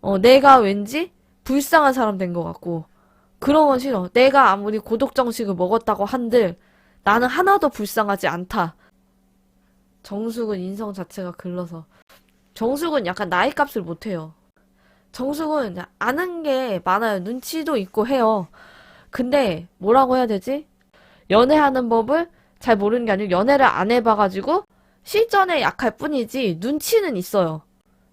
어, 내가 왠지 불쌍한 사람 된 것 같고, 그런 건 싫어. 내가 아무리 고독 정식을 먹었다고 한들, 나는 하나도 불쌍하지 않다. 정숙은 인성 자체가 글러서. 정숙은 약간 나이 값을 못해요. 정숙은 아는 게 많아요. 눈치도 있고 해요. 근데 뭐라고 해야 되지? 연애하는 법을 잘 모르는 게 아니고 연애를 안 해봐가지고 실전에 약할 뿐이지 눈치는 있어요.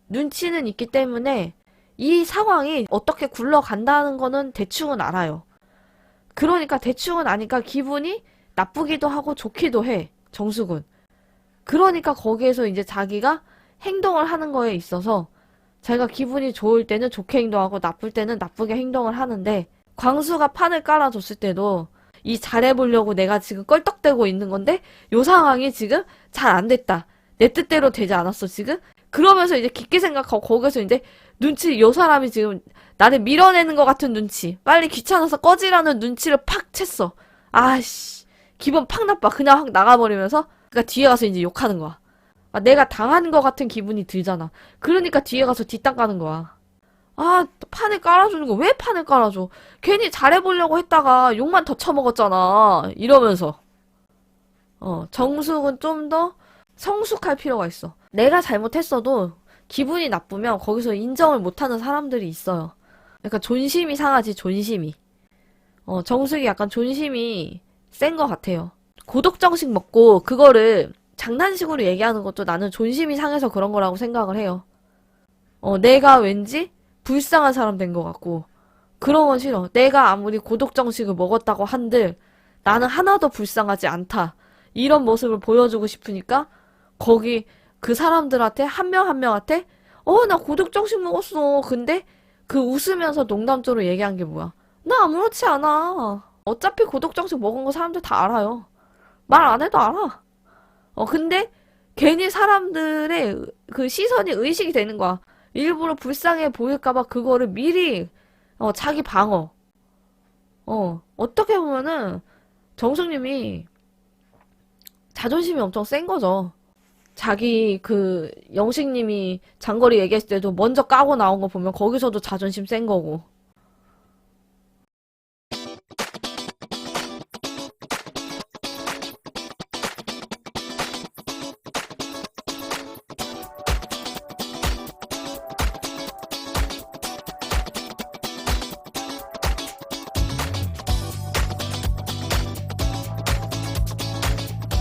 눈치는 있기 때문에 이 상황이 어떻게 굴러간다는 거는 대충은 알아요. 그러니까 대충은 아니까 기분이 나쁘기도 하고 좋기도 해. 정숙은. 그러니까 거기에서 이제 자기가 행동을 하는 거에 있어서 자기가 기분이 좋을 때는 좋게 행동하고 나쁠 때는 나쁘게 행동을 하는데 광수가 판을 깔아줬을 때도 이 잘해보려고 내가 지금 껄떡대고 있는 건데 요 상황이 지금 잘 안 됐다. 내 뜻대로 되지 않았어 지금? 그러면서 이제 깊게 생각하고 거기서 이제 눈치 요 사람이 지금 나를 밀어내는 것 같은 눈치 빨리 귀찮아서 꺼지라는 눈치를 팍 챘어. 아씨 기분 팍 나빠 그냥 확 나가버리면서 그니까 뒤에 가서 이제 욕하는 거야. 아, 내가 당한 것 같은 기분이 들잖아. 그러니까 뒤에 가서 뒷땅 까는 거야. 아, 판을 깔아주는 거 왜 판을 깔아줘? 괜히 잘해보려고 했다가 욕만 더 처먹었잖아. 이러면서. 어, 정숙은 좀더 성숙할 필요가 있어. 내가 잘못했어도 기분이 나쁘면 거기서 인정을 못하는 사람들이 있어요. 약간 존심이 상하지, 존심이. 어, 정숙이 약간 존심이 센 것 같아요. 고독정식 먹고 그거를 장난식으로 얘기하는 것도 나는 존심이 상해서 그런 거라고 생각을 해요. 어, 내가 왠지 불쌍한 사람 된 것 같고, 그런 건 싫어. 내가 아무리 고독정식을 먹었다고 한들, 나는 하나도 불쌍하지 않다. 이런 모습을 보여주고 싶으니까, 거기 그 사람들한테, 한 명 한 명한테, 어, 나 고독 정식 먹었어. 근데, 그 웃으면서 농담조로 얘기한 게 뭐야? 나 아무렇지 않아. 어차피 고독 정식 먹은 거 사람들 다 알아요. 말 안 해도 알아. 어, 근데 괜히 사람들의 그 시선이 의식이 되는 거야. 일부러 불쌍해 보일까봐 그거를 미리, 어, 자기 방어. 어, 어떻게 보면은 정숙님이 자존심이 엄청 센 거죠. 자기 그 영식님이 장거리 얘기했을 때도 먼저 까고 나온 거 보면 거기서도 자존심 센 거고.